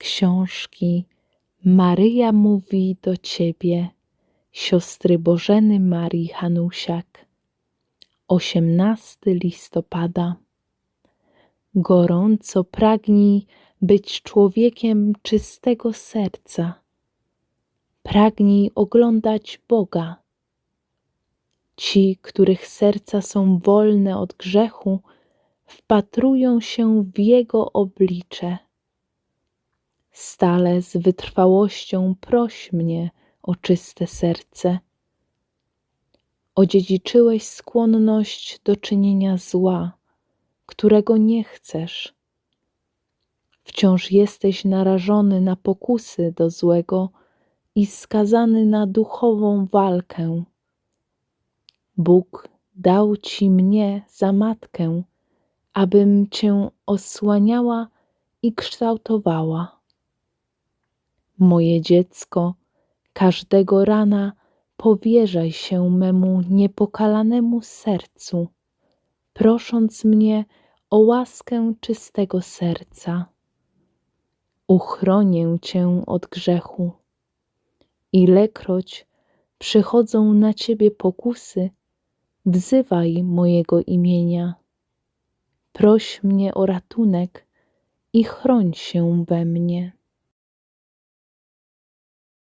książki Maryja mówi do Ciebie, siostry Bożeny Marii Hanusiak. 18 listopada. Gorąco pragnij być człowiekiem czystego serca. Pragnij oglądać Boga. Ci, których serca są wolne od grzechu, wpatrują się w Jego oblicze. Stale z wytrwałością proś mnie o czyste serce. Odziedziczyłeś skłonność do czynienia zła, którego nie chcesz. Wciąż jesteś narażony na pokusy do złego i skazany na duchową walkę. Bóg dał ci mnie za matkę, abym cię osłaniała i kształtowała. Moje dziecko, każdego rana powierzaj się memu niepokalanemu sercu, prosząc mnie o łaskę czystego serca. Uchronię cię od grzechu. Ilekroć przychodzą na ciebie pokusy, wzywaj mojego imienia. Proś mnie o ratunek i chroń się we mnie.